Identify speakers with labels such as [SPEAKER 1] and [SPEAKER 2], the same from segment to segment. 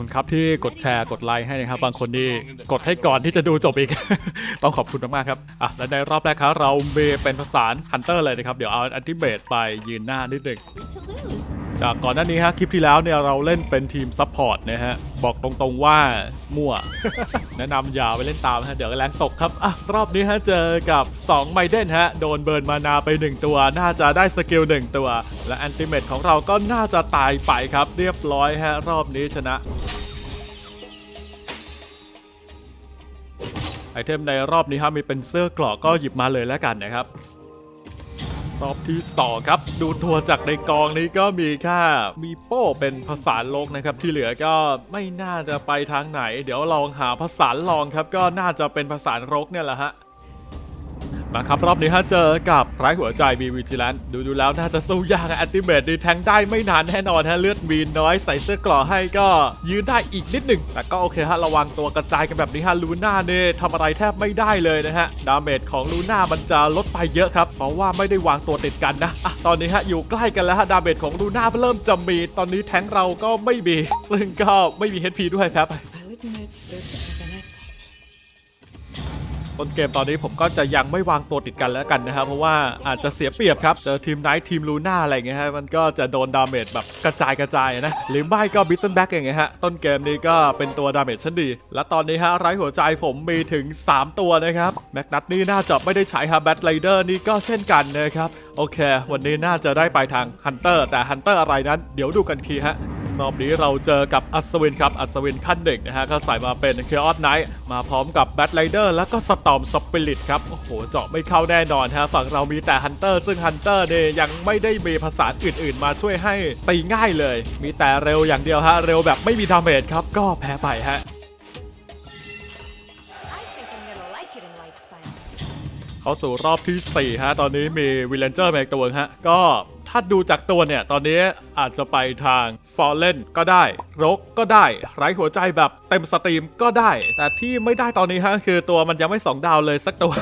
[SPEAKER 1] คุณครับที่กดแชร์กดไลค์ให้นะครับ บางคนนี่กดให้ก่อนที่จะดูจบอีก ต้องขอบคุณมากๆครับอะและในรอบแรกครับเราเบเป็นภาษาฮันเตอร์เลยนะครับ เดี๋ยวเอาอันติเบตไปยืนหน้านิดหนึ่ง จากก่อนหน้านี้ฮะคลิปที่แล้วเนี่ยเราเล่นเป็นทีมซัพพอร์ตนะฮะ บอกตรงๆว่ามั่ว แนะนำอย่าไปเล่นตามฮะ เดี๋ยวแรงตกครับอะรอบนี้ฮะเจอกับ 2 ไมเดนฮะ โดนเบิร์นมานาไป 1 ตัว น่าจะได้สกิล 1 ตัว และแอนติเมตของเราก็น่าจะตายไปครับ เรียบร้อยฮะ รอบนี้ชนะไอเทมในรอบนี้ครับมีเป็นเสื้อกราะก็หยิบมาเลยแล้วกันนะครับ รอบที่ 2 ครับ ดูตัวจากในกองนี้ก็มีแค่มีโป้เป็นภาษาโลกนะครับ ที่เหลือก็ไม่น่าจะไปทางไหน เดี๋ยวลองหาภาษาลองครับ ก็น่าจะเป็นภาษาโลกเนี่ยแหละฮะ มาครับรอบนี้ฮะเจอกับไร้หัวใจมีวิจิแลนดูดูแล้วน่าจะสู้ยากแอนติเมตดีแทงได้ไม่นานแน่นอนฮะเลือดมีน้อยใส่เสื้อกล่อให้ก็ยืนได้อีกนิดหนึ่งแต่ก็โอเคฮะระวังตัวกระจายกันแบบนี้ฮะลูน่าเนี่ยทำอะไรแทบไม่ได้เลยนะฮะดาเมจของลูน่ามันจะลดไปเยอะครับเพราะว่าไม่ได้วางตัวติดกันนะอะตอนนี้ฮะอยู่ใกล้กันแล้วฮะดาเมจของลูน่าเริ่มจะมีตอนนี้แทงเราก็ไม่มีซึ่งก็ไม่มี HP ด้วยครับ ต้นเกมตอนนี้ผมก็จะยังไม่วางตัวติดกันแล้วกันนะครับ เพราะว่าอาจจะเสียเปรียบครับ เจอทีมไนท์ทีมลูน่าอะไรเงี้ยฮะมันก็จะโดนดาเมจแบบกระจายกระจายนะ หรือไม่ก็บิสเซนแบ็กอย่างเงี้ยฮะต้นเกมนี้ก็เป็นตัวดาเมจชั้นดี และตอนนี้ฮะไร้หัวใจผมมีถึง 3 ตัวนะครับแม็กนัทนี่น่าจะไม่ได้ใช้ฮะแบทไรเดอร์นี่ก็เช่นกันนะครับโอเค วันนี้น่าจะได้ไปทางฮันเตอร์แต่ฮันเตอร์อะไรนั้น เดี๋ยวดูกันทีฮะรอบนี้เราเจอกับอัศวินครับอัศวินขั้นหนึ่งนะฮะก็ใส่มาเป็นเคออสไนท์มาพร้อมกับแบทไรเดอร์แล้วก็สตอมสปิริตครับ โอ้โห เจาะไม่เข้าแน่นอนฮะ ฝั่งเรามีแต่ฮันเตอร์ซึ่งฮันเตอร์เนี่ยยังไม่ได้มีภาษาอื่นๆ มาช่วยให้ตีง่ายเลย มีแต่เร็วอย่างเดียวฮะ เร็วแบบไม่มีดาเมจครับก็แพ้ไปฮะ เข้าสู่รอบที่ 4 ฮะ ตอนนี้มีวิลเลนเจอร์แมกตัวฮะ ก็ถ้าดูจากตัวเนี่ย ตอนนี้อาจจะไปทางฟอลเลนก็ได้ รกก็ได้ ไร้หัวใจแบบเต็มสตรีมก็ได้ แต่ที่ไม่ได้ตอนนี้ฮะ คือตัวมันยังไม่ 2 ดาวเลยสักตัว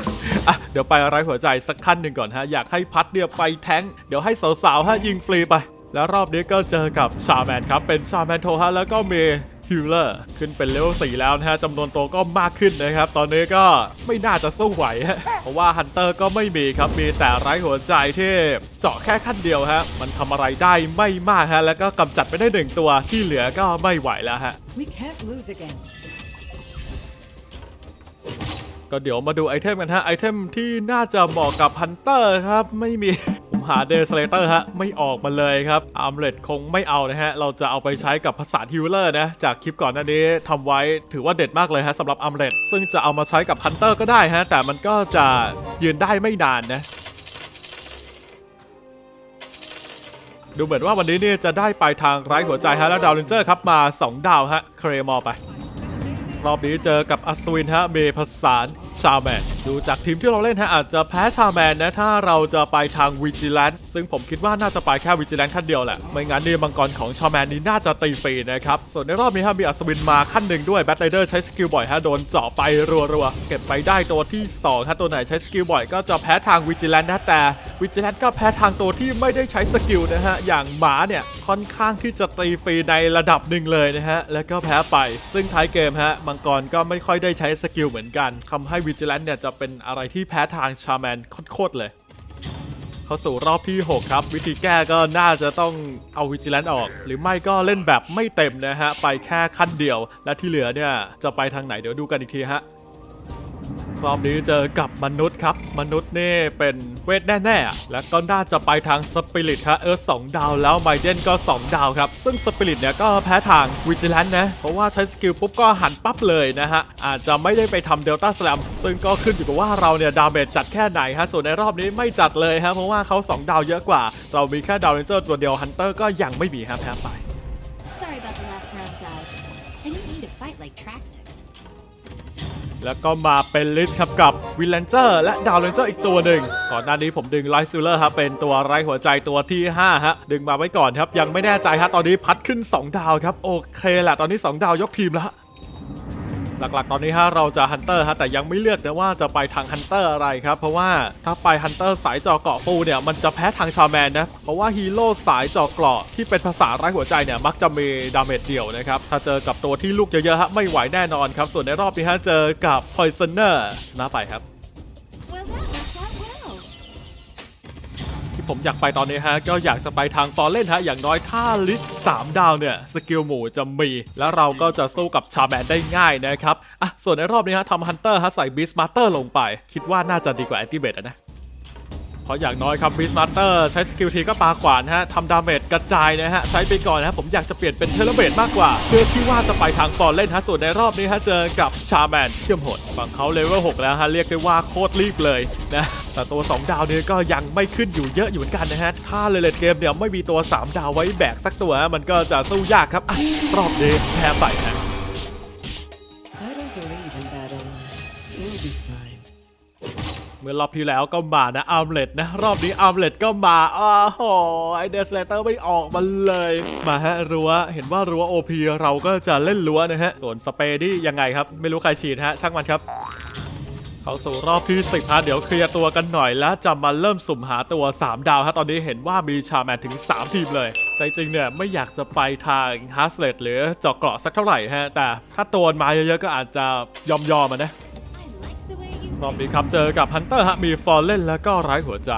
[SPEAKER 1] อะเดี๋ยวไปไร้หัวใจสักขั้นหนึ่งก่อนฮะ อยากให้พัดเนี่ยไปแท้ง เดี๋ยวให้สาวๆฮะยิงฟรีไป แล้วรอบนี้ก็เจอกับชาแมนครับ เป็นชาแมนโทฮะ แล้วก็มี ฮิลเลอร์ขึ้นเป็นเลเวล4แล้วนะฮะจำนวนตัวก็มากขึ้นนะครับ ตอนนี้ก็ไม่น่าจะสู้ไหวฮะเพราะว่าฮันเตอร์ก็ไม่มีครับ มีแต่ไร้หัวใจที่เจาะแค่ขั้นเดียวฮะ มันทำอะไรได้ไม่มากฮะ แล้วก็กำจัดไปได้หนึ่งตัวที่เหลือก็ไม่ไหวแล้วฮะ
[SPEAKER 2] We can't lose again.
[SPEAKER 1] ก็เดี๋ยวมาดูไอเทมกันฮะไอเทมที่น่าจะเหมาะกับฮันเตอร์ครับไม่มีผมหาเดสเลเตอร์ฮะไม่ออกมาเลยครับอาร์มเลตคงไม่เอานะฮะเราจะเอาไปใช้กับภาษาฮิลเลอร์นะ จากคลิปก่อนหน้านี้ทำไว้ถือว่าเด็ดมากเลยฮะสำหรับอาร์มเลตซึ่งจะเอามาใช้กับฮันเตอร์ก็ได้ฮะแต่มันก็จะยืนได้ไม่นานนะดูเหมือนว่าวันนี้เนี่ยจะได้ไปทางไร้หัวใจฮะแล้วดาวเลนเจอร์ครับมา 2 ดาวฮะเครมอไป รอบนี้เจอกับอัศวินฮะเมพสารชาแมน ดูจากทีมที่เราเล่นฮะอาจจะแพ้ชาแมนนะ ถ้าเราจะไปทางวิจิแลนซึ่งผมคิดว่าน่าจะไปแค่วิจิแลนขั้นเดียวแหละ ไม่งั้นนี่มังกรของชาแมนนี้น่าจะตีฟรีนะครับ ส่วนในรอบนี้ฮะมีอัศวินมาขั้นหนึ่งด้วยแบทไรเดอร์ใช้สกิลบ่อยฮะโดนเจาะไปรัวๆเก็บไปได้ตัวที่2ฮะตัวไหนใช้สกิลบ่อยก็จะแพ้ทางวิจิแลนนะแต่วิจิแลนก็แพ้ทางตัวที่ไม่ได้ใช้สกิลนะฮะอย่างหมาเนี่ยค่อนข้างที่จะตีฟรีในระดับหนึ่งเลยนะฮะแล้วก็แพ้ไปซึ่งท้ายเกมฮะมังกรก็ไม่ค่อยได้ใช้สกิลเหมือนกันทำให้วิจิแลนเนี่ยจะเป็นอะไรที่แพ้ทางชาแมนโคตรๆเลย เข้าสู่รอบที่ 6 ครับ วิธีแก้ก็น่าจะต้องเอาวิจิแลนต์ออก หรือไม่ก็เล่นแบบไม่เต็มนะฮะ ไปแค่ขั้นเดียว และที่เหลือเนี่ยจะไปทางไหนเดี๋ยวดูกันอีกทีฮะ รอบนี้เจอกับมนุษย์ครับ มนุษย์นี่เป็นเวทแน่ๆ และก็น่าจะไปทางสปิริตฮะเออสองดาวแล้วไมเดนก็ 2 ดาวครับ ซึ่งสปิริตเนี่ยก็แพ้ทางวิจิแลนต์นะ เพราะว่าใช้สกิลปุ๊บก็หันปั๊บเลยนะฮะ อาจจะไม่ได้ไปทำเดลต้าสแลมซึ่งก็ขึ้นอยู่กับว่าเราเนี่ย ดาเมจจัดแค่ไหนฮะ ส่วนในรอบนี้ไม่จัดเลยฮะเพราะว่าเขา2 ดาวเยอะกว่า เรามีแค่ดาวเรนเจอร์ตัวเดียวฮันเตอร์ก็ยังไม่มีฮะแพ้ไป แล้วก็มาเป็นลิสครับกับวิลเลนเจอร์และดาวเลนเจอร์อีกตัวหนึ่งก่อนหน้านี้ผมดึงไลท์ซิลเลอร์ครับเป็นตัวไร้หัวใจตัวที่ 5 ฮะ ดึงมาไว้ก่อนครับ ยังไม่แน่ใจฮะตอนนี้พัดขึ้น 2 ดาวครับ โอเคแหละตอนนี้ 2 ดาวยกทีมแล้วฮะ หลักๆ ตอนนี้ฮะเราจะฮันเตอร์ฮะแต่ยังไม่เลือกนะว่าจะไปทางฮันเตอร์อะไรครับ เพราะว่าถ้าไปฮันเตอร์สายจอเกาะฟูเนี่ยมันจะแพ้ทางชาแมนนะเพราะว่าฮีโร่สายจอเกราะที่เป็นภาษาไร้หัวใจเนี่ยมักจะมีดาเมจเดี่ยวนะครับถ้าเจอกับตัวที่ลูกเยอะๆฮะไม่ไหวแน่นอนครับส่วนในรอบนี้ฮะเจอกับพอยเซนเนอร์ชนะไปครับ ผมอยากไปตอนนี้ฮะ ก็อยากจะไปทางฟอร์เล่นฮะ อย่างน้อยถ้าลิสต์3ดาวเนี่ย สกิลหมู่จะมี แล้วเราก็จะสู้กับชาแมนได้ง่ายนะครับ อะ ส่วนในรอบนี้ฮะทำฮันเตอร์ฮะ ใส่บีสมาร์เตอร์ลงไป คิดว่าน่าจะดีกว่าแอนติเบตนะ เพราะอย่างน้อยครับบีสมาร์เตอร์ใช้สกิลทีก็ปาขวานฮะทำดาเมจกระจายนะฮะใช้ไปก่อนนะฮะผมอยากจะเปลี่ยนเป็นเทเลเบตมากกว่า เพื่อที่ว่าจะไปทางฟอร์เล่นฮะส่วนในรอบนี้ฮะเจอกับชาแมนเชื่อมโหดฝั่งเขาเลเวล6แล้วฮะเรียกได้ว่าโคตรรีบเลยนะแต่ตัว 2 ดาวเนี่ยก็ยังไม่ขึ้นอยู่เยอะอยู่เหมือนกันนะฮะถ้าเลเลตเกมเนี่ยไม่มีตัว 3 ดาวไว้แบกสักตัว มันก็จะสู้ยากครับอะรอบนี้แพ้ไปฮะ
[SPEAKER 2] I don't believe in battle. We'll be fine.
[SPEAKER 1] เมื่อรอบที่แล้วก็มานะอาร์มเลตนะ รอบนี้อาร์มเลตก็มาอ้าโหไอเดสเลเตอร์ไม่ออกมาเลย มาฮะรั้วเห็นว่ารั้ว OP เราก็จะเล่นรั้วนะฮะ ส่วนสเปรย์นี่ยังไงครับ ไม่รู้ใครฉีดฮะ ช่างมันครับเขาสู่รอบที่10ฮะเดี๋ยวเคลียร์ตัวกันหน่อยแล้วจะมาเริ่มสุ่มหาตัว 3 ดาวฮะตอนนี้เห็นว่ามีชาแมนถึง 3 ทีมเลย ใจจริงเนี่ยไม่อยากจะไปทางฮาร์สเลตหรือเจาะเกราะสักเท่าไหร่ฮะแต่ถ้าตัวมาเยอะๆก็อาจจะยอมๆมานะ รอบนี้ครับเจอกับฮันเตอร์ฮะมีฟอลเล่นแล้วก็ร้ายหัวใจ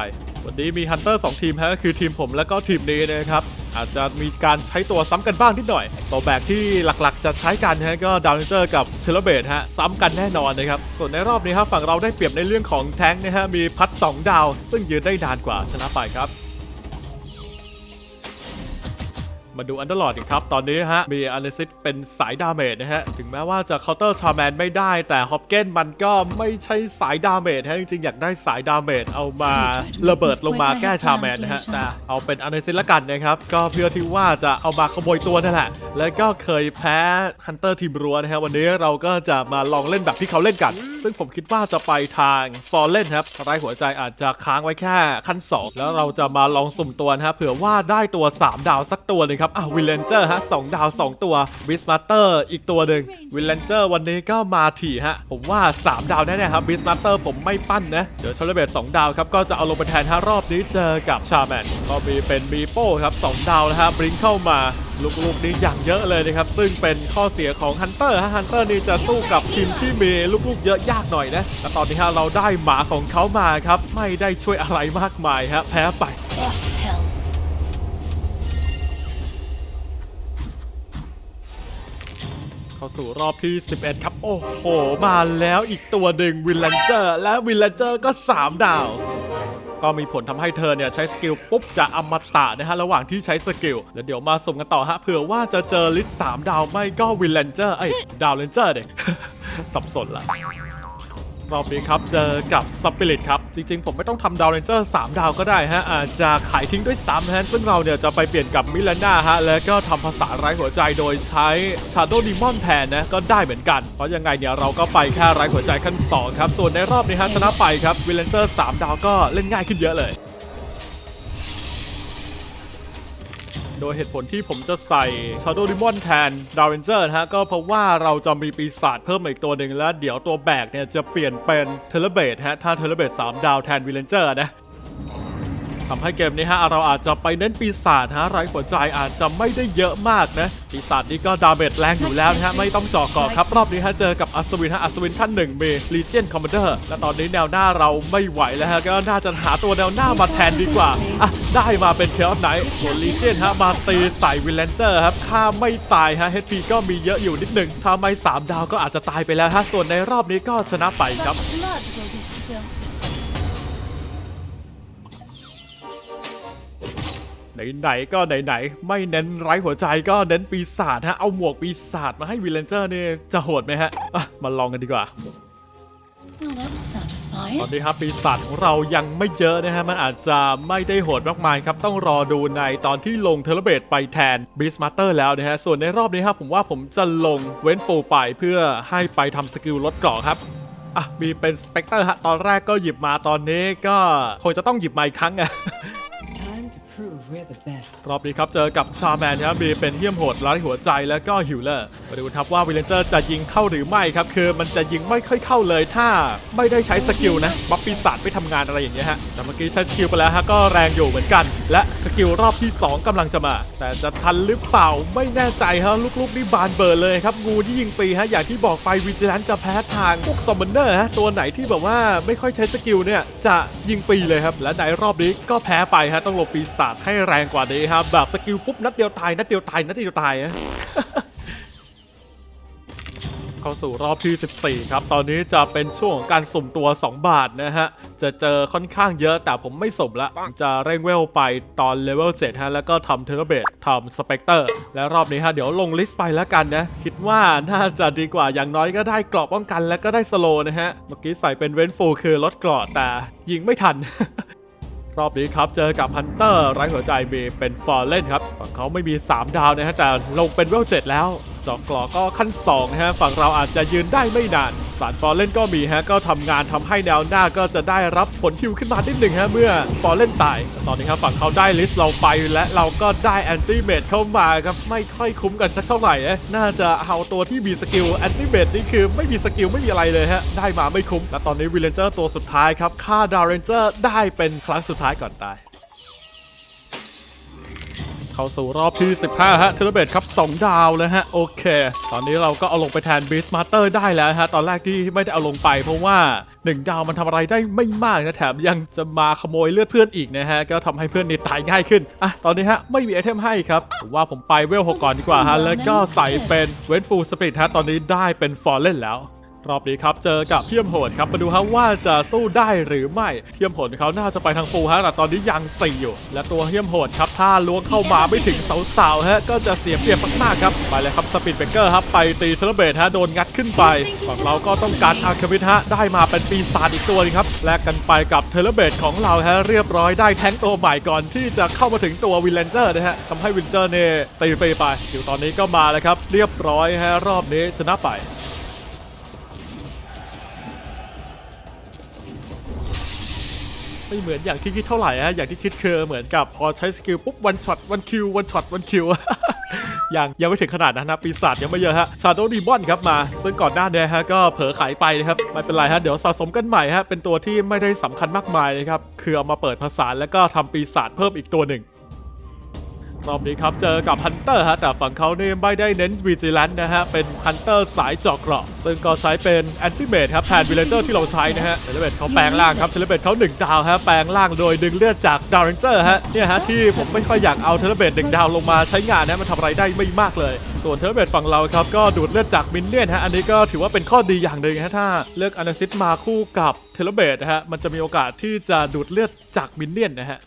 [SPEAKER 1] วันนี้มีฮันเตอร์2ทีมฮะก็คือทีมผมแล้วก็ทีมนี้นะครับอาจจะมีการใช้ตัวซ้ำกันบ้างนิดหน่อย ตัวแบกที่หลักๆ จะใช้กันฮะก็ดาวน์เจอร์กับเทเลเบตฮะซ้ำกันแน่นอนนะครับ ส่วนในรอบนี้ครับฝั่งเราได้เปรียบในเรื่องของแท้งนะฮะมีพัด 2 ดาว ซึ่งยืนได้นานกว่าชนะไปครับ มาดูอันเดอร์ลอดกันครับ ตอนนี้ฮะ มีอ n นซิสเป็นสายดาเมจนะฮะ ถึงแม้ว่าจะเคาน์เตอร์ชาแมนไม่ได้ แต่ฮอปเกนมันก็ไม่ใช่สายดาเมจฮะ จริงๆ อยากได้สายดาเมจเอามาระเบิดลงมาแก้ชาแมนนะฮะแต่เอาเป็นอ n นซิสละกันนะครับ ก็เพื่อที่ว่าจะเอามาขโมยตัวนั่นแหละ แล้วก็เคยแพ้ฮันเตอร์ทีมรัวนะฮะวันนี้เราก็จะมาลองเล่นแบบที่เขาเล่นกัน ซึ่งผมคิดว่าจะไปทางฟอร์เล่นครับไรหัวใจอาจจะค้างไว้แค่ขั้น2แล้วเราจะมาลองสุ่มตัวนะฮะเผื่อว่าได้ตัว 3 ดาวสักตัวหนึงครับอะวิลเลนเจอร์ฮะสดาว 2 ตัววิสมาร์เตอร์อีกตัวหนึ่งวิลเลนเจอร์วันนี้ก็มาถี่ฮะ ผมว่า 3 ดาวแน่ๆครับวิสมาร์เตอร์ผมไม่ปั้นนะ เดี๋ยวเทเลเบต2ดาวครับ ก็จะเอาลงไปแทนฮะรอบนี้เจอกับชาแมนก็มีเป็นมีโป้ครับ2ดาวนะฮะบริงเข้ามาลูกๆนี้อย่างเยอะเลยนะครับ ซึ่งเป็นข้อเสียของฮันเตอร์ฮะฮันเตอร์นี่จะสู้กับทีมที่มีลูกๆเยอะยากหน่อยนะแต่ตอนนี้ฮะเราได้หมาของเขามาครับไม่ได้ช่วยอะไรมากมายฮะแพ้ไป เข้าสู่รอบที่ 11 ครับ โอ้โห มาแล้วอีกตัวหนึ่งวิลเลนเจอร์และวิลเลนเจอร์ก็ 3 ดาว ก็มีผลทำให้เธอเนี่ยใช้สกิลปุ๊บจะอมตะนะฮะ ระหว่างที่ใช้สกิล แล้วเดี๋ยวมาสุ่มกันต่อฮะเผื่อว่าจะเจอลิสต์3ดาวไม่ก็วิลเลนเจอร์ไอ้ดาวเลนเจอร์เด็กสับสนละ รอบนี้ครับเจอกับสปิริตครับ จริงๆ ผมไม่ต้องทำดาวเรนเจอร์3ดาวก็ได้ฮะอาจจะขายทิ้งด้วยสามแฮะซึ่งเราเนี่ยจะไปเปลี่ยนกับมิลาน่าฮะ แล้วก็ทำภาษาไร้หัวใจโดยใช้ชาโด w ดิมอนแทนนะ ก็ได้เหมือนกัน เพราะยังไงเนี่ยเราก็ไปแค่ไร้หัวใจขั้น 2 ครับ ส่วนในรอบนี้ฮะชนะไปครับวิลเลนเจอร์3ดาวก็เล่นง่ายขึ้นเยอะเลย โดยเหตุผลที่ผมจะใส่ Shadow Demon แทน d a r e n g e r นะฮะ ก็เพราะว่าเราจะมีปีศาจเพิ่มมาอีกตัวหนึ่งแล้ว เดี๋ยวตัวแบกเนี่ยจะเปลี่ยนเป็นเทเลเบตฮะถ้าเทเลเบต3ดาวแทนวิลเลนเจอร์นะ ทำให้เกมนี้ฮะเราอาจจะไปเน้นปีศาจฮะไร้หัวใจอาจจะไม่ได้เยอะมากนะ ปีศาจนี้ก็ดาเมจแรงอยู่แล้วนะฮะไม่ต้องเจาะเกาะครับ รอบนี้ฮะเจอกับอัศวินฮะอัศวินขั้นหนึ่งมี Legion Commander และตอนนี้แนวหน้าเราไม่ไหวแล้วฮะก็น่าจะหาตัวแนวหน้ามาแทนดีกว่าอะได้มาเป็น Chaos Knight ส่วน Legion ฮะมาตีใส่วิลเลนเจอร์ครับค่าไม่ตายฮะ HP ก็มีเยอะอยู่นิดหนึ่งถ้าไม่สามดาวก็อาจจะตายไปแล้วฮะส่วนในรอบนี้ก็ชนะไปครับ ไหนๆก็ไหนๆไม่เน้นไร้หัวใจก็เน้นปีศาจฮะเอาหมวกปีศาจมาให้วิลเลนเจอร์นี่จะโหดไหมฮะอะมาลองกันดีกว่า
[SPEAKER 3] Well, that was satisfying.
[SPEAKER 1] ตอนนี้ครับปีศาจของเรายังไม่เยอะนะฮะ มันอาจจะไม่ได้โหดมากมายครับ ต้องรอดูในตอนที่ลงเทเลเบตไปแทนบีสมาร์เตอร์แล้วนะฮะ ส่วนในรอบนี้ครับผมว่าผมจะลงเว้นฟูลไปเพื่อให้ไปทำสกิลลดเกราะครับอะมีเป็นสเปกเตอร์ฮะ ตอนแรกก็หยิบมาตอนนี้ก็คงจะต้องหยิบมาอีกครั้งอะ รอบนี้ครับเจอกับชาแมนนะครับมีเป็นเยี่ยมโหดร้ายหัวใจแล้วก็ฮิลเลอร์มาดูครับว่าวิลเลนเจอร์จะยิงเข้าหรือไม่ครับ คือมันจะยิงไม่ค่อยเข้าเลยถ้าไม่ได้ใช้สกิลนะบัฟปีศาจไม่ทำงานอะไรอย่างเงี้ยฮะแต่เมื่อกี้ใช้สกิลไปแล้วฮะก็แรงอยู่เหมือนกัน และสกิลรอบที่ 2กำลังจะมา แต่จะทันหรือเปล่าไม่แน่ใจฮะลูกๆนี่บานเบอร์เลยครับงูที่ยิงฟรีฮะอย่างที่บอกไปวิจิลันจะแพ้ทางพวกซอมมอนเนอร์ฮะตัวไหนที่แบบว่าไม่ค่อยใช้สกิลเนี่ยจะยิงฟรีเลยครับและในรอบนี้ก็แพ้ไปฮะต้องหลบปีศาจให้แรงกว่านี้ครับ แบบสกิลปุ๊บนัดเดียวตายนัดเดียวตายนัดเดียวตายฮะเข้าสู่รอบที่ 14 ครับ ตอนนี้จะเป็นช่วงของการสุ่มตัว 2 บาทนะฮะ จะเจอค่อนข้างเยอะแต่ผมไม่สุ่มละ จะเร่งเวลไปตอนเลเวล7ฮะ แล้วก็ทำเทอร์เบตทำสเปกเตอร์ และรอบนี้ฮะ เดี๋ยวลงลิสต์ไปแล้วกันนะ คิดว่าน่าจะดีกว่าอย่างน้อยก็ได้เกราะป้องกันและก็ได้สโลว์นะฮะ เมื่อกี้ใส่เป็นเวนฟูคือลดเกราะแต่ยิงไม่ทัน รอบนี้ครับเจอกับฮันเตอร์ไร้หัวใจมีเป็นฟอร์เล่นครับฝั่งเขาไม่มี 3 ดาวนะฮะแต่ลงเป็นเวลเจ็ดแล้วจอกกรอก็ขั้น2นะฮะฝั่งเราอาจจะยืนได้ไม่นาน สารฟอร์เล่นก็มีฮะก็ทำงานทำให้แนวหน้าก็จะได้รับผลทิวขึ้นมานิดหนึ่งฮะเมื่อฟอร์เล่นตาย ตอนนี้ครับฝั่งเขาได้ลิสต์เราไปและเราก็ได้แอนติเมตเข้ามาครับไม่ค่อยคุ้มกันสักเท่าไหร่นะน่าจะเอาตัวที่มีสกิลแอนติเมตนี่คือไม่มีสกิลไม่มีอะไรเลยฮะได้มาไม่คุ้มและตอนนี้วิลเลนเจอร์ตัวสุดท้ายครับฆ่าดาวเรนเจอร์ได้เป็นครั้งสุดท้ายก่อนตาย เข้าสู่รอบที่ 15 ฮะเทเลเบตครับ 2 ดาวแล้วฮะ โอเค ตอนนี้เราก็เอาลงไปแทนบีสมาร์เตอร์ได้แล้วฮะ ตอนแรกที่ไม่ได้เอาลงไปเพราะว่า 1 ดาวมันทำอะไรได้ไม่มากนะแถมยังจะมาขโมยเลือดเพื่อนอีกนะฮะ ก็ทำให้เพื่อนนี่ตายง่ายขึ้น อะ ตอนนี้ฮะ ไม่มีไอเทมให้ครับผมว่าผมไปเวล6ก่อนดีกว่าฮะแล้วก็ใส่เป็นเวนฟูสปริตฮะตอนนี้ได้เป็นฟอร์เล่นแล้ว รอบนี้ครับเจอกับเทียมโหดครับมาดูฮะว่าจะสู้ได้หรือไม่เทียมโหดเขาน่าจะไปทางฟูฮะแต่ตอนนี้ยังสี่อยู่ และตัวเทียมโหดครับถ้าล้วงเข้ามาไม่ถึงสาวๆฮะก็จะเสียเปรียบมากๆครับไปเลยครับสปีดเบเกอร์ครับไปตีเทเลเบตฮะโดนงัดขึ้นไปฝั่งเราก็ต้องการอาร์คาวิทฮะได้มาเป็นปีศาจอีกตัวหนึงครับแลกกันไปกับเทเลเบตของเราฮะเรียบร้อยได้แท้งตัวใหม่ก่อนที่จะเข้ามาถึงตัววิลเลนเจอร์นะฮะทำให้วิลเลนเจอร์เนี่ยตีไปไปอยู่ตอนนี้ก็มาแล้วครับเรียบร้อยฮะรอบนี้ชนะไป ไม่เหมือนอย่างที่คิดเท่าไหร่ฮะอย่างที่คิดคือเหมือนกับพอใช้สกิลปุ๊บวันช็อตวันคิววันช็อตวันคิวยังยังไม่ถึงขนาดนั้นนะปีศาจยังไม่เยอะฮะชาโดว์ดีบอนครับมา ซึ่งก่อนหน้านี้ฮะก็เผลอขายไปนะครับไม่เป็นไรฮะเดี๋ยวสะสมกันใหม่ฮะเป็นตัวที่ไม่ได้สำคัญมากมายนะครับคือเอามาเปิดภาษาแล้วก็ทำปีศาจเพิ่มอีกตัวหนึ่ง รอบนี้ครับเจอกับฮันเตอร์ฮะแต่ฝั่งเขาเนี่ยไม่ได้เน้นวิจิลันนะฮะ เป็นฮันเตอร์สายเจาะเกราะ ซึ่งก็ใช้เป็นแอนติเมทครับแทนวิลเลเจอร์ที่เราใช้นะฮะเทเลเบตเขาแปลงร่างครับเทเลเบตเขาหนึ่งดาวฮะแปลงร่างโดยดึงเลือดจากดาวเรนเจอร์ฮะเนี่ยฮะที่ผมไม่ค่อยอยากเอาเทเลเบตหนึ่งดาวลงมาใช้งานนะมันทำอะไรได้ไม่มากเลย ส่วนเทเลเบตฝั่งเราครับก็ดูดเลือดจากมินเนี่ยนฮะอันนี้ก็ถือว่าเป็นข้อดีอย่างหนึ่งฮะถ้าเลือกอนาซิตมาคู่กับเทเลเบตนะฮะมันจะมีโอกาสที่จะดูดเลือดจากมินเนี่ยนนะฮะ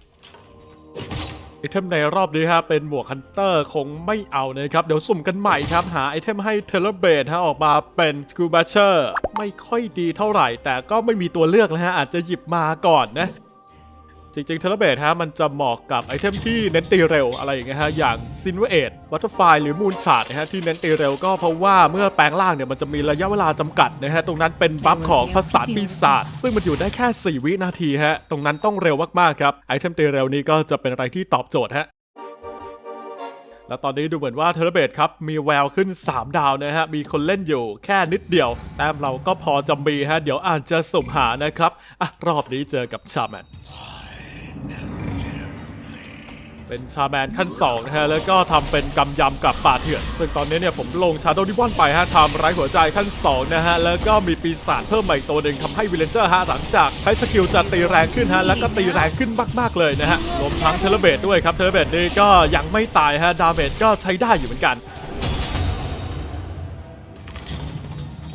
[SPEAKER 1] ไอเทมในรอบนี้ฮะเป็นหมวกฮันเตอร์คงไม่เอานะครับ เดี๋ยวสุ่มกันใหม่ครับหาไอเทมให้เทเลเบดฮะออกมาเป็นสกูบัชเชอร์ไม่ค่อยดีเท่าไหร่ แต่ก็ไม่มีตัวเลือกแล้วฮะอาจจะหยิบมาก่อนนะ จริงๆเทเลเบทฮะมันจะเหมาะกับไอเทมที่เน้นตีเร็วอะไรอย่างเงี้ยฮะอย่างซินเวเอตวัตเตอร์ไฟหรือมูนชาร์ดนะฮะที่เน้นตีเร็วก็เพราะว่าเมื่อแปลงร่างเนี่ยมันจะมีระยะเวลาจำกัดนะฮะตรงนั้นเป็นบัฟของภาษาปีศาจซึ่งมันอยู่ได้แค่ 4 วินาทีฮะตรงนั้นต้องเร็วมากๆครับไอเทมตีเร็วนี้ก็จะเป็นอะไรที่ตอบโจทย์ฮะแล้วตอนนี้ดูเหมือนว่าเทเลเบตครับ มีแววขึ้น 3 ดาวนะฮะ มีคนเล่นอยู่แค่นิดเดียว แต้มเราก็พอจำบีฮะ เดี๋ยวอาจจะสุ่มหานะครับอะรอบนี้เจอกับชาแมน เป็นชาแมนขั้น2นะฮะแล้วก็ทำเป็นกำยำกับป่าเถื่อนซึ่งตอนนี้เนี่ยผมลงชาโดว์ดิบอนไปฮะทำไร้หัวใจขั้น2นะฮะแล้วก็มีปีศาจเพิ่มใหม่ตัวหนึ่งทำให้วิลเลนเจอร์ฮะหลังจากใช้สกิลจะตีแรงขึ้นฮะแล้วก็ตีแรงขึ้นมาก ๆเลยนะฮะรวมทั้งเทเลเบตด้วยครับเทเลเบตนี่ก็ยังไม่ตายฮะดาเมจก็ใช้ได้อยู่เหมือนกัน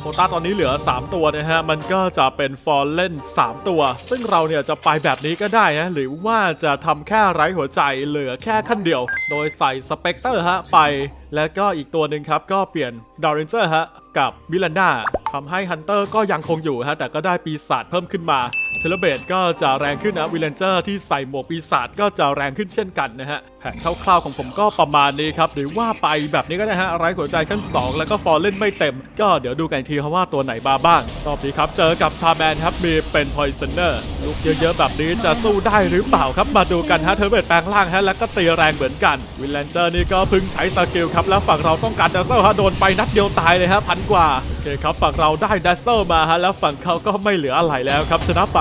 [SPEAKER 1] โควต้าตอนนี้เหลือ 3 ตัวนะฮะ มันก็จะเป็นฟอร์เล่น 3 ตัว ซึ่งเราเนี่ยจะไปแบบนี้ก็ได้นะหรือว่าจะทำแค่ไร้หัวใจเหลือแค่ขั้นเดียว โดยใส่สเปกเตอร์ฮะไปแล้วก็อีกตัวหนึ่งครับก็เปลี่ยนดาวเรนเจอร์ฮะกับมิลันดาทำให้ฮันเตอร์ก็ยังคงอยู่ฮะแต่ก็ได้ปีศาจเพิ่มขึ้นมาเทเลเบตก็จะแรงขึ้นนะวิลเลนเจอร์ที่ใส่หมวกปีศาจก็จะแรงขึ้นเช่นกันนะฮะแผนคร่าวๆของผมก็ประมาณนี้ครับ หรือว่าไปแบบนี้ก็ได้ฮะไร้หัวใจขั้นสองแล้วก็ฟอร์เล่นไม่เต็ม ก็เดี๋ยวดูกันอีกทีครับว่าตัวไหนมาบ้างรอบนี้ครับ เจอกับชาแมนครับมีเป็นพอยเซ์เนอร์ลุกเยอะๆ แบบนี้จะสู้ได้หรือเปล่าครับมาดูกันฮะเทเลเบตแปลงร่างฮะแล้วก็ตีแรงเหมือนกันวิลเลนเจอร์นี่ก็พึ่งใช้สกิลครับับแล้วฝั่งเราต้องการดัซเซลฮะโดนไปนัดเดียวตายเลยฮะพันกว่าโอเคครับฝั่งเราได้ดัซเซลมาฮะแล้วฝั่งเขาก็ไม่เหลืออะไรแล้วครับชนะไป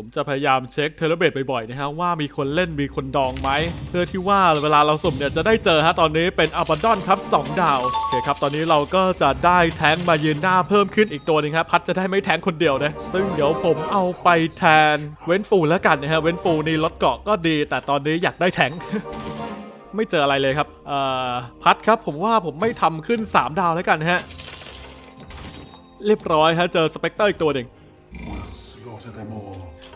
[SPEAKER 1] ผมจะพยายามเช็คเทเลเบตบ่อยๆนะฮะว่ามีคนเล่นมีคนดองไหม เพื่อที่ว่าเวลาเราสุ่มเนี่ยจะได้เจอฮะตอนนี้เป็นอัลบาดอนครับ 2 ดาว โอเคครับ ตอนนี้เราก็จะได้แท้งมายืนหน้าเพิ่มขึ้นอีกตัวหนึงครับพัดจะได้ไม่แท้งคนเดียวนะ ซึ่งเดี๋ยวผมเอาไปแทนเว้นฟูแล้วกันนะฮะเว้นฟูนี่ลดเกาะก็ดี แต่ตอนนี้อยากได้แท้งไม่เจออะไรเลยครับเอ่อพัดครับผมว่าผมไม่ทำขึ้น 3 ดาวแล้วกันฮะเรียบร้อยฮะเจอสเปกเตอร์อีกตัวหนึ่ง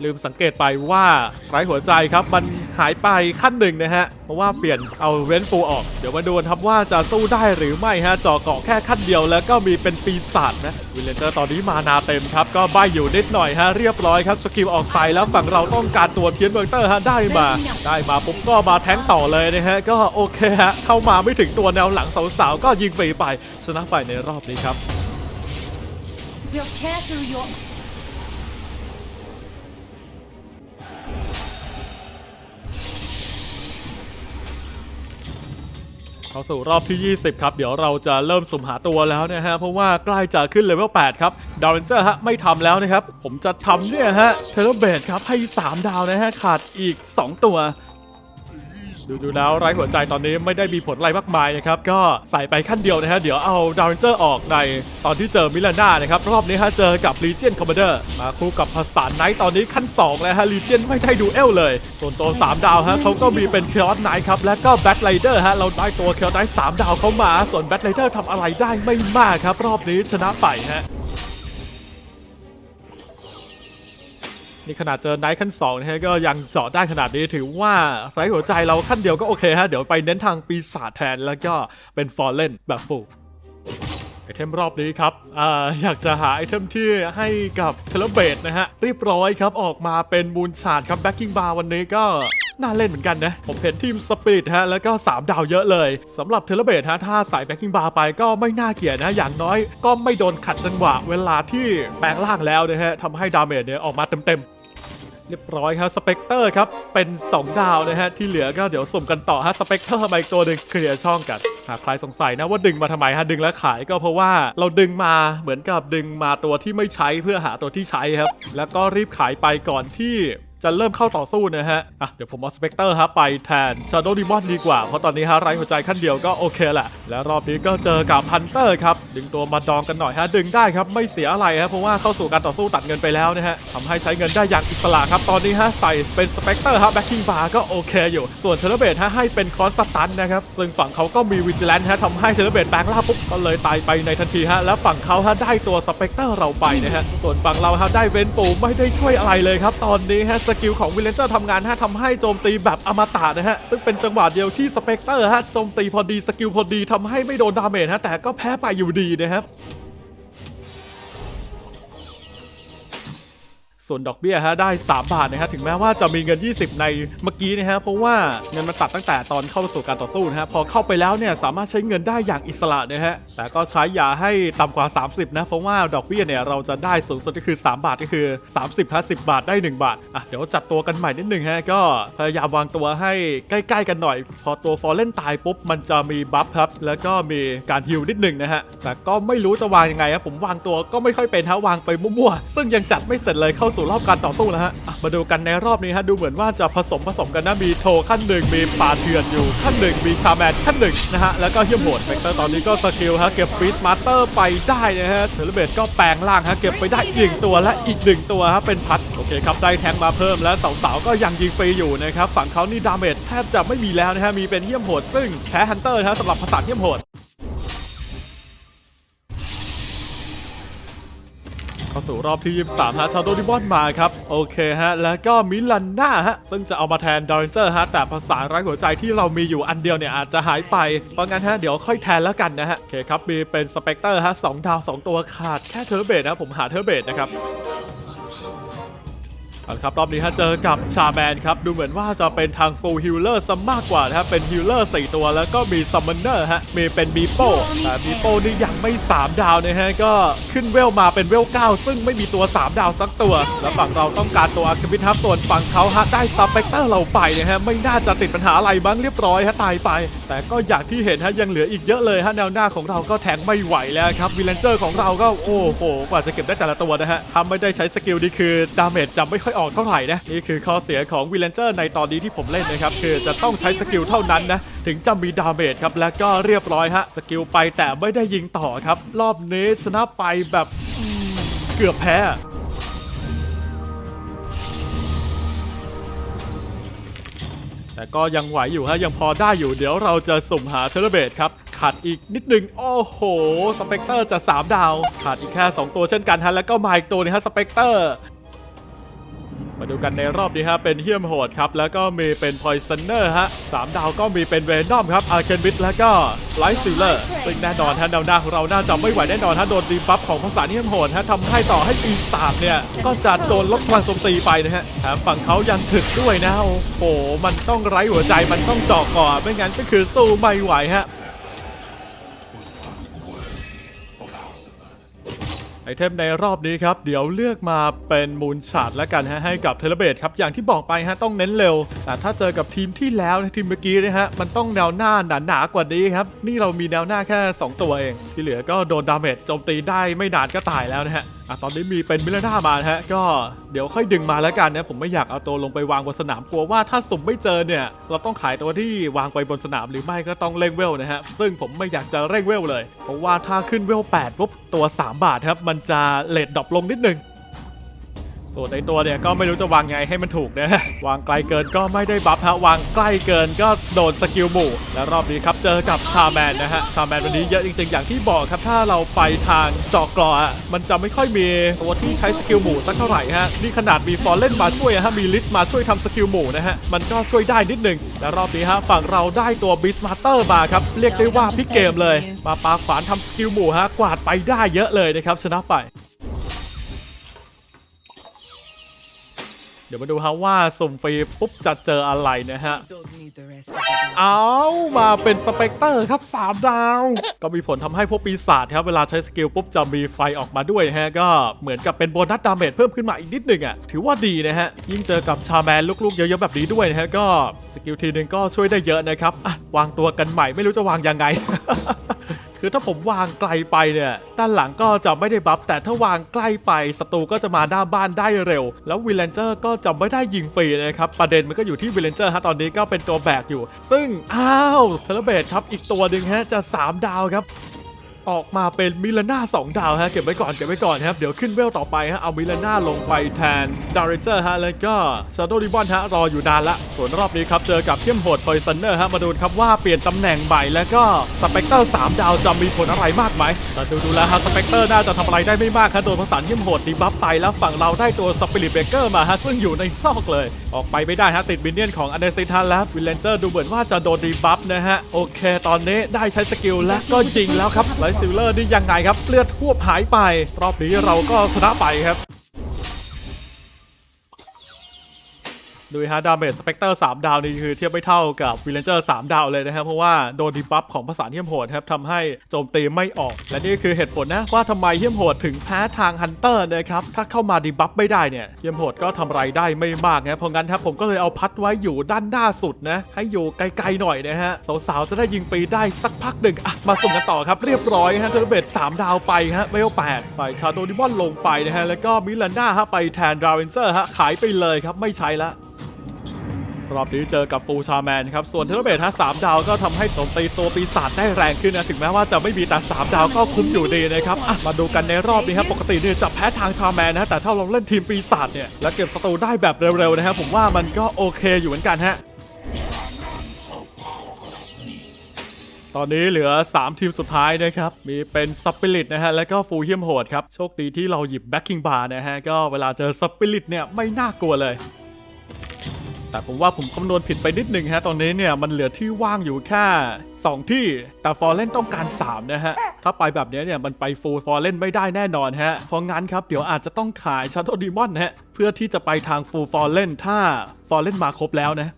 [SPEAKER 1] ลืมสังเกตไปว่าไร้หัวใจครับมันหายไปขั้นหนึ่งนะฮะ เพราะว่าเปลี่ยนเอาเวนฟูออก เดี๋ยวมาดูนครับว่าจะสู้ได้หรือไม่ฮะจาะเกาะแค่ขั้นเดียวแล้วก็มีเป็นปีศาจนะวิลเลนเตอร์ตอนนี้มานาเต็มครับ ก็ใบอยู่นิดหน่อยฮะเรียบร้อยครับสกิลออกไปแล้วฝั่งเราต้องการตัวเทียนเบอร์เตอร์ฮะได้มา ได้มาปุ๊บก็มาแทงต่อเลยนะฮะก็โอเคฮะเข้ามาไม่ถึงตัวแนวหลังสาวๆก็ยิงฟรีไปชนะไปในรอบนี้ครับ
[SPEAKER 3] We'll tear through your.
[SPEAKER 1] เข้าสู่รอบที่ 20 ครับ เดี๋ยวเราจะเริ่มสุ่มหาตัวแล้วนะฮะ เพราะว่าใกล้จะขึ้นเลเวล 8 ครับดาวเรนเจอร์ฮะ ไม่ทำแล้วนะครับ ผมจะทำเนี่ยฮะเทเลเบดครับให้ 3 ดาวนะฮะ ขาดอีก 2 ตัว ดูดูแล้วไร้หัวใจตอนนี้ไม่ได้มีผลอะไรมากมายนะครับ ก็ใส่ไปขั้นเดียวนะฮะ เดี๋ยวเอาดาวเรนเจอร์ออกในตอนที่เจอมิลาน่านะครับ รอบนี้ฮะเจอกับ Legion Commander มาคู่กับภาษาไนท์ตอนนี้ขั้น 2 แล้วฮะ Legion ไม่ได้ดูเอลเลย ส่วนตัว 3 ดาวฮะเขาก็มีเป็น Chaos Knight ครับ และก็ Bat Rider ฮะเราได้ตัว Chaos Knight 3ดาวเข้ามา ส่วน Bat Rider ทำอะไรได้ไม่มากครับ รอบนี้ชนะไปฮะ นี่ขนาดเจอไนท์ขั้น2นะฮะก็ยังเจาะได้ขนาดนี้ถือว่าไร้หัวใจเราขั้นเดียวก็โอเคฮะ เดี๋ยวไปเน้นทางปีศาจแทนแล้วก็เป็นฟอร์เรนแบบฟู ไอเทมรอบนี้ครับอ่าอยากจะหาไอเทมที่ให้กับเทเลเบตนะฮะเรียบร้อยครับออกมาเป็นมูลชาดครับแบ็กกิ้งบาร์วันนี้ก็น่าเล่นเหมือนกันนะ ผมเห็นทีมสปิริตฮะ แล้วก็ 3 ดาวเยอะเลยสำหรับเทเลเบตฮะ ถ้าใส่แบ็กกิ้งบาร์ไปก็ไม่น่าเกลียดนะ อย่างน้อยก็ไม่โดนขัดจังหวะเวลาที่แปลงร่างแล้วนะฮะทำให้ดาเมจเนี่ยออกมาเต็มๆ เรียบร้อยครับสเปกเตอร์ครับ เป็น 2 ดาวนะฮะ ที่เหลือก็เดี๋ยวสุ่มกันต่อฮะสเปกเตอร์มาอีกตัวหนึ่งเคลียร์ช่องกันหากใครสงสัยนะว่าดึงมาทำไมฮะดึงแล้วขายก็เพราะว่าเราดึงมาเหมือนกับดึงมาตัวที่ไม่ใช้เพื่อหาตัวที่ใช้ครับ แล้วก็รีบขายไปก่อนที่ จะเริ่มเข้าต่อสู้นะฮะ อะ เดี๋ยวผมเอาสเปกเตอร์ฮะไปแทน Shadow Demon ดีกว่า เพราะตอนนี้ฮะไร้หัวใจขั้นเดียวก็โอเคแหละ และรอบนี้ก็เจอกับพันเตอร์ครับ ดึงตัวมาดองกันหน่อยฮะ ดึงได้ครับ ไม่เสียอะไรฮะ เพราะว่าเข้าสู่การต่อสู้ตัดเงินไปแล้วนะฮะทำให้ใช้เงินได้อย่างอิสระครับ ตอนนี้ฮะใส่เป็นสเปกเตอร์ฮะแบ็คกิ้งบาร์ก็โอเคอยู่ ส่วนเทเลเบตฮะให้เป็นคอนสตันนะครับ ซึ่งฝั่งเขาก็มีวิจิแลนท์ฮะทำให้เทเลเบตแปลงร่างปุ๊บก็เลยตายไปในทันทีฮะ แล้วฝั่งเขาฮะได้ตัวสเปกเตอร์เราไปนะฮะ ส่วนฝั่งเราฮะได้เวนปูไม่ได้ช่วยอะไรเลยครับ ตอนนี้ฮะสกิลของวิลเลนเจอร์ทำงานฮะทำให้โจมตีแบบอมตะนะฮะ ซึ่งเป็นจังหวะเดียวที่สเปกเตอร์ฮะโจมตีพอดีสกิลพอดีทำให้ไม่โดนดาเมจฮะแต่ก็แพ้ไปอยู่ดีนะครับ ส่วนดอกเบี้ยฮะได้ 3 บาทนะฮะถึงแม้ว่าจะมีเงิน 20 ในเมื่อกี้นะฮะเพราะว่าเงินมันตัดตั้งแต่ตอนเข้าสู่การต่อสู้นะฮะพอเข้าไปแล้วเนี่ยสามารถใช้เงินได้อย่างอิสระนะฮะแต่ก็ใช้อย่าให้ต่ำกว่า 30 นะเพราะว่าดอกเบี้ยเนี่ยเราจะได้สูงสุดก็คือ 3 บาทก็คือ 30 50บาทได้ 1 บาทอะเดี๋ยวจัดตัวกันใหม่นิดนึงฮะก็พยายามวางตัวให้ใกล้ ๆ กันหน่อย พอตัวฟอร์เล่นตายปุ๊บมันจะมีบัฟครับแล้วก็มีการฮิลนิดนึงนะฮะแต่ก็ไม่รู้จะวางยังไงครับผมวางตัวก็ไม่ค่อยเป็นฮะวางไปมั่วๆซึ่งยังจัดไม่เสร็จเลยเข้าสู่รอบการต่อสู้แล้วฮะมาดูกันในรอบนี้ฮะดูเหมือนว่าจะผสมผสมกันนะมีโทขั้นหนึ่งมีป่าเถื่อนอยู่ขั้นหนึ่งมีชาแมนขั้นหนึ่งนะฮะแล้วก็เฮียมโหดเฟกเตอร์ตอนนี้ก็สกิลฮะเก็บฟรีสมาร์เตอร์ไปได้นะฮะเทเลเบตก็แปลงร่างฮะเก็บไปได้อีกหนึ่งตัวและอีกหนึ่งตัวฮะเป็นพัดโอเคครับได้แทงมาเพิ่มแล้วสาวๆก็ยังยิงฟรีอยู่นะครับฝั่งเขานี่ดาเมจแทบจะไม่มีแล้วนะฮะมีเป็นเฮียมโหดซึ่งแพ้ฮันเตอร์นะฮะสำหรับภาษาเฮียมโหด เข้าสู่รอบที่ 23 ฮะชาโดดิบอนมาครับ โอเคฮะ แล้วก็มิลันน่าฮะ ซึ่งจะเอามาแทนดอร์เรนเจอร์ฮะ แต่ภาษาร้ายหัวใจที่เรามีอยู่อันเดียวเนี่ย อาจจะหายไป เพราะงั้นฮะ เดี๋ยวค่อยแทนแล้วกันนะฮะ โอเคครับ มีเป็นสเปกเตอร์ฮะสองดาว 2 ตัวขาดแค่เทอร์เบดนะผมหาเทอร์เบดนะครับ เอาละครับรอบนี้ฮะเจอกับชาแมนครับ ดูเหมือนว่าจะเป็นทางฟูลฮิลเลอร์ซะมากกว่านะครับเป็นฮิลเลอร์4ตัวแล้วก็มีซัมมอนเนอร์ฮะมีเป็นบีโป้แต่บีโป้นี่ยังไม่ 3 ดาวนะฮะก็ขึ้นเวลมาเป็นเวล9ซึ่งไม่มีตัว 3 ดาวสักตัว แล้วฝั่งเราต้องการตัวอาร์คิบิทับส่วนฝั่งเขาฮะได้ซับเปกเตอร์เราไปนะฮะไม่น่าจะติดปัญหาอะไรบ้างเรียบร้อยฮะตายไป แต่ก็อย่างที่เห็นฮะยังเหลืออีกเยอะเลยฮะแนวหน้าของเราก็แทงไม่ไหวแล้วครับวิลเลนเจอร์ของเราก็โอ้โหกว่าจะเก็บได้แต่ละตัวนะฮะถ้าไม่ได้ใช้สกิลนี่คือดาเมจจะไม่ค่อยออกเท่าไหร่นะนี่คือข้อเสียของวิลเลนเจอร์ในตอนนี้ที่ผมเล่นนะครับคือจะต้องใช้สกิลเท่านั้นนะถึงจะมีดาเมจครับและก็เรียบร้อยฮะสกิลไปแต่ไม่ได้ยิงต่อครับ รอบนี้ชนะไปแบบอืมเกือบแพ้แต่ก็ยังไหวอยู่ฮะยังพอได้อยู่เดี๋ยวเราจะสุ่มหาเทเลเบตครับขาดอีกนิดนึง โอ้โห สเปกเตอร์จะ 3 ดาว ขาดอีกแค่ 2 ตัวเช่นกันฮะแล้วก็มาอีกตัวนึงฮะสเปกเตอร์ มาดูกันในรอบนี้ฮะ เป็นเฮียมโหดครับ แล้วก็มีเป็นพอยซันเนอร์ฮะสามดาวก็มีเป็นเวนอมครับอาร์เคนบิทแล้วก็ไลท์ซิลเลอร์ซึ่งแน่นอนฮะแนวหน้าของเราน่าจะไม่ไหวแน่นอนฮะโดนดีบัฟของภาษาเฮียมโหดฮะทำให้ต่อให้ปีศาจเนี่ย ก็จะโดนลดพลังโจมตีไปนะฮะแถมฝั่งเขายังถึกด้วยนะโอ้โหมันต้องไร้หัวใจมันต้องเจาะก่อนไม่งั้นก็คือสู้ไม่ไหวฮะ ไอเทมในรอบนี้ครับ เดี๋ยวเลือกมาเป็นมูลชาร์ดแล้วกันฮะให้กับเทเลเบตครับอย่างที่บอกไปฮะต้องเน้นเร็ว แต่ถ้าเจอกับทีมที่แล้วนะทีมเมื่อกี้นะฮะมันต้องแนวหน้าหนาหนากว่านี้ครับ นี่เรามีแนวหน้าแค่ 2 ตัวเอง ที่เหลือก็โดนดาเมจโจมตีได้ไม่นานก็ตายแล้วนะฮะ อะตอนนี้มีเป็นมิลนามาฮะก็เดี๋ยวค่อยดึงมาแล้วกันนะผมไม่อยากเอาตัวลงไปวางบนสนามกลัวว่าถ้าสุ่มไม่เจอเนี่ยเราต้องขายตัวที่วางไปบนสนามหรือไม่ก็ต้องเร่งเวลนะฮะซึ่งผมไม่อยากจะเร่งเวลเลย เพราะว่าถ้าขึ้นเวล8ปุ๊บตัว 3 บาทครับมันจะเลทดรอปลงนิดนึง ส่วนในตัวเนี่ยก็ไม่รู้จะวางไงให้มันถูกนะฮะวางไกลเกินก็ไม่ได้บัฟฮะวางใกล้เกินก็โดนสกิลหมู่และรอบนี้ครับเจอกับชาแมนนะฮะชาแมนวันนี้เยอะจริงๆอย่างที่บอกครับถ้าเราไปทางเจาะกรออะมันจะไม่ค่อยมีตัวที่ใช้สกิลหมู่สักเท่าไหร่ฮะนี่ขนาดมีฟอร์เล่นมาช่วยอะฮะมีลิสมาช่วยทำสกิลหมู่นะฮะมันก็ช่วยได้นิดหนึงและรอบนี้ฮะฝั่งเราได้ตัวบิสมาเตอร์มาครับเรียกได้ว่าพิกเกมเลย มาปาขวานทำสกิลหมู่ฮะกวาดไปได้เยอะเลยนะครับชนะไป ดี๋ยวมาดูฮะว่าสุ่มฟรีปุ๊บจะเจออะไรนะฮะ เอามาเป็นสเปกเตอร์ครับ3ดาว ก็มีผลทำให้พวกปีศาจครับเวลาใช้สกิลปุ๊บจะมีไฟออกมาด้วยฮะ ก็เหมือนกับเป็นโบนัสดาเมจเพิ่มขึ้นมาอีกนิดหนึ่งอะ ถือว่าดีนะฮะ ยิ่งเจอกับชาแมนลูกๆเยอะๆแบบนี้ด้วยนะฮะ ก็สกิลทีหนึ่งก็ช่วยได้เยอะนะครับอะวางตัวกันใหม่ไม่รู้จะวางยังไง คือถ้าผมวางไกลไปเนี่ยด้านหลังก็จะไม่ได้บัฟแต่ถ้าวางใกล้ไปศัตรูก็จะมาหน้าบ้านได้เร็ว แล้ววิลเลนเจอร์ก็จะไม่ได้ยิงฟรีนะครับประเด็นมันก็อยู่ที่วิลเลนเจอร์ฮะตอนนี้ก็เป็นตัวแบกอยู่ ซึ่งอ้าวเทเลเบตครับอีกตัวหนึ่งฮะจะ 3 ดาวครับ ออกมาเป็นมิลาน่า2ดาวฮะเก็บไว้ก่อนเก็บไว้ก่อนครับเดี๋ยวขึ้นเวลต่อไปฮะเอามิลาน่าลงไปแทนดาร์เรเจอร์ฮะแล้วก็ชาโดดิบอนฮะรออยู่นานละ ส่วนรอบนี้ครับเจอกับเทียมโหดพอยซันเนอร์ฮะมาดูครับว่าเปลี่ยนตำแหน่งใหม่แล้วก็สเปกเตอร์3ดาวจะมีผลอะไรมากไหมแต่ดูดูแล้วฮะสเปกเตอร์น่าจะทำอะไรได้ไม่มากครับโดนผสานเทียมโหดดีบัฟไปแล้วฝั่งเราได้ตัวสปิริตเบเกอร์มาฮะซึ่งอยู่ในซอกเลย ออกไปไม่ได้ฮะติดมินเนี่ยนของอันเดซิทันแล้ววิลเลนเจอร์ดูเหมือนว่าจะโดนรีบัฟนะฮะ โอเค ตอนนี้ได้ใช้สกิลและก็ยิงแล้วครับไลซิลเลอร์นี่ยังไงครับ เลือดทวบหายไป รอบนี้เราก็ชนะไปครับ ดูฮะดาเมจสเปกเตอร์3ดาวนี่คือเทียบไม่เท่ากับวิลเลนเจอร์3ดาวเลยนะครับเพราะว่าโดนดีบัฟของภาษาเฮียมโหดครับทำให้โจมตีไม่ออก และนี่คือเหตุผลนะว่าทำไมเฮียมโหดถึงแพ้ทางฮันเตอร์นะครับถ้าเข้ามาดีบัฟไม่ได้เนี่ยเฮียมโหดก็ทำไรได้ไม่มากนะเพราะงั้นครับผมก็เลยเอาพัดไว้อยู่ด้านหน้าสุดนะให้อยู่ไกลๆหน่อยนะฮะสาวๆจะได้ยิงฟรีได้สักพักหนึ่งอะมาสุ่มกันต่อครับเรียบร้อยฮะเทอร์เบต3ดาวไปฮะเวล8ใส่ชาโดดิมอนลงไปนะฮะแล้วก็มิลันดาฮะไปแทนดราเวนเซอร์ฮะขายไปเลยครับไม่ใช้ละ รอบนี้เจอกับฟูชาแมนครับ ส่วนเทเลเบทฮะสามดาวก็ทำให้โจมตีตัวปีศาจได้แรงขึ้นนะ ถึงแม้ว่าจะไม่มีแต่สามดาวก็คุ้มอยู่ดีนะครับมาดูกันในรอบนี้ครับ ปกติเนี่ยจะแพ้ทางชาแมนนะแต่ถ้าเราเล่นทีมปีศาจเนี่ย แล้วเก็บศัตรูได้แบบเร็วๆนะครับผมว่ามันก็โอเคอยู่เหมือนกันฮะตอนนี้เหลือ 3 ทีมสุดท้ายนะครับ มีเป็นสปิริตนะฮะ แล้วก็ฟูเฮียมโหดครับ โชคดีที่เราหยิบแบ็กกิ้งบาร์นะฮะ ก็เวลาเจอสปิริตเนี่ย ไม่น่ากลัวเลย แต่ผมว่าผมคำนวณผิดไปนิดหนึ่งฮะ ตอนนี้เนี่ยมันเหลือที่ว่างอยู่แค่ 2 ที่ แต่ฟอร์เรนต้องการ 3 นะฮะ ถ้าไปแบบนี้เนี่ยมันไปฟูลฟอร์เรนไม่ได้แน่นอนฮะ เพราะงั้นครับ เดี๋ยวอาจจะต้องขายชาร์โดดีมอนฮะ เพื่อที่จะไปทางฟูลฟอร์เรนถ้าฟอร์เรนมาครบแล้วนะ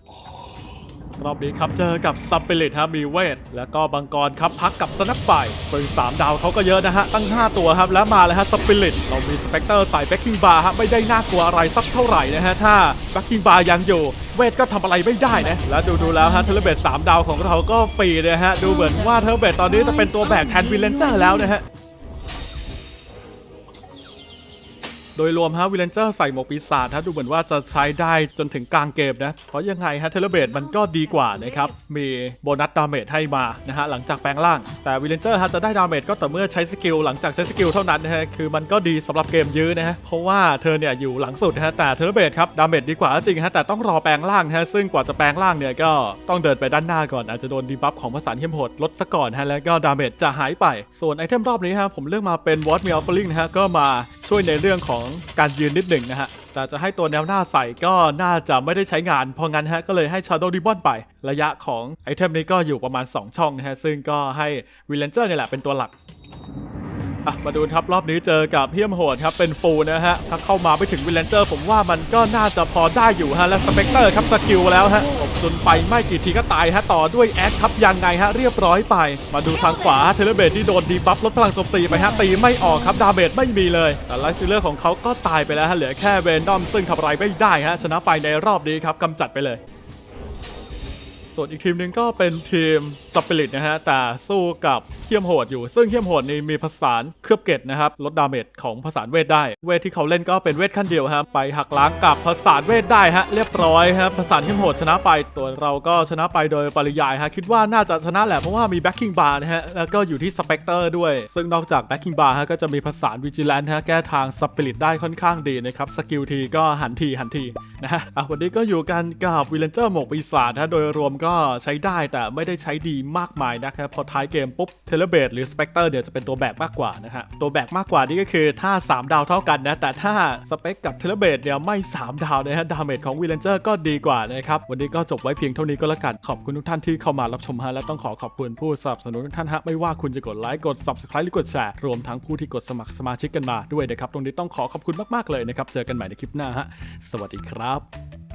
[SPEAKER 1] รอบนี้ครับเจอกับซับเปริตครับมีเวท แล้วก็บังกรครับพักกับสนับไฟซึ่ง3ดาวเขาก็เยอะนะฮะ ตั้ง 5 ตัวครับ แล้วมาเลยฮะซับเปริตเรามีสเปกเตอร์ใส่แบ็คกิ้งบาร์ฮะไม่ได้น่ากลัวอะไรสักเท่าไหร่นะฮะ ถ้าแบ็คกิ้งบาร์ยังอยู่ เวทก็ทำอะไรไม่ได้นะ แล้วดูดูแล้วฮะเทเลเบต3ดาวของเราก็ฟรีนะฮะดูเหมือนว่าเทเลเบตตอนนี้จะเป็นตัวแบกแทนวิลเลนเจอร์แล้วนะฮะ โดยรวมฮะวิลเลนเจอร์ใส่หมวกปีศาจฮะดูเหมือนว่าจะใช้ได้จนถึงกลางเกมนะ เพราะยังไงฮะเทเลเบตมันก็ดีกว่านะครับ มีโบนัสดาเมจให้มานะฮะหลังจากแปลงร่าง แต่วิลเลนเจอร์ฮะจะได้ดาเมจก็ต่อเมื่อใช้สกิลหลังจากใช้สกิลเท่านั้นนะฮะคือมันก็ดีสำหรับเกมยื้อนะฮะเพราะว่าเธอเนี่ยอยู่หลังสุดนะฮะแต่เทเลเบตครับดาเมจดีกว่าจริงฮะแต่ต้องรอแปลงร่างฮะซึ่งกว่าจะแปลงร่างเนี่ยก็ต้องเดินไปด้านหน้าก่อนอาจจะโดนดีบัฟของภาษาเข้มโหดลดซะก่อนฮะแล้วก็ดาเมจจะหายไปส่วนไอเทมรอบนี้ฮะผมเลือกมาเป็นวอตมีออฟลิงนะฮะก็มาช่วยในเรื่องของการยืนนิดหนึ่งนะฮะ แต่จะให้ตัวแนวหน้าใส่ก็น่าจะไม่ได้ใช้งานเพราะงั้นฮะ ก็เลยให้ Shadow Demon ไประยะของไอเทมนี้ก็อยู่ประมาณ 2 ช่องนะฮะ ซึ่งก็ให้วิลเลนเจอร์นี่แหละเป็นตัวหลัก อะมาดูครับรอบนี้เจอกับเพียมโหดครับเป็นฟูนะฮะถ้าเข้ามาไม่ถึงวิลเลนเจอร์ ผมว่ามันก็น่าจะพอได้อยู่ฮะและสเปกเตอร์ครับสกิลแล้วฮะตบจนไฟไม้กี่ทีก็ตายฮะต่อด้วยแอคครับยังไงฮะเรียบร้อยไป มาดูทางขวาเทเลเบตที่โดนดีบัฟลดพลังโจมตีไปฮะตีไม่ออกครับดาเมจไม่มีเลย แต่ไลท์ซิลเลอร์ของเขาก็ตายไปแล้วฮะเหลือแค่เวนดอมซึ่งทำอะไรไม่ได้ฮะชนะไปในรอบนี้ครับกำจัดไปเลย ส่วนอีกทีมหนึ่งก็เป็นทีมสปิริตนะฮะ แต่สู้กับเทียมโหดอยู่ ซึ่งเทียมโหดนี่มีผสานเคลือบเกตนะครับ ลดดาเมจของผสานเวทได้ เวทที่เขาเล่นก็เป็นเวทขั้นเดียวฮะ ไปหักล้างกับผสานเวทได้ฮะ เรียบร้อยฮะ ผสานเทียมโหดชนะไป ส่วนเราก็ชนะไปโดยปริยายฮะ คิดว่าน่าจะชนะแหละ เพราะว่ามีแบ็คกิ้งบาร์นะฮะ แล้วก็อยู่ที่สเปกเตอร์ด้วย ซึ่งนอกจากแบ็คกิ้งบาร์ฮะ ก็จะมีผสานวิจิแลนฮะ แก้ทางสปิริตได้ค่อนข้างดีนะครับ สกิลทีก็หันทีหันทีนะฮะวันนี้ก็อยู่กันกับวิลเลนเจอร์หมกปีศาจฮะโดยรวมก็ใช้ได้แต่ไม่ได้ใช้ดีมากมายนะครับ พอท้ายเกมปุ๊บเทเลเบตหรือสเปกเตอร์เนี่ยจะเป็นตัวแบกมากกว่านะฮะ ตัวแบกมากกว่านี่ก็คือถ้า 3 ดาวเท่ากันนะ แต่ถ้าสเปกกับเทเลเบตเนี่ยไม่ 3 ดาวนะฮะ ดาเมจของวิลเลนเจอร์ก็ดีกว่านะครับ วันนี้ก็จบไว้เพียงเท่านี้ก็แล้วกัน ขอบคุณทุกท่านที่เข้ามารับชมฮะ และต้องขอขอบคุณผู้สนับสนุนทุกท่านฮะ ไม่ว่าคุณจะกดไลค์ กด subscribe หรือกดแชร์ รวมทั้งผู้ที่กดสมัครสมาชิกกันมาด้วยนะครับ ตรงนี้ต้องขอขอบคุณมากๆเลยนะครับ เจอกันใหม่ในคลิปหน้าฮะ สวัสดีครับ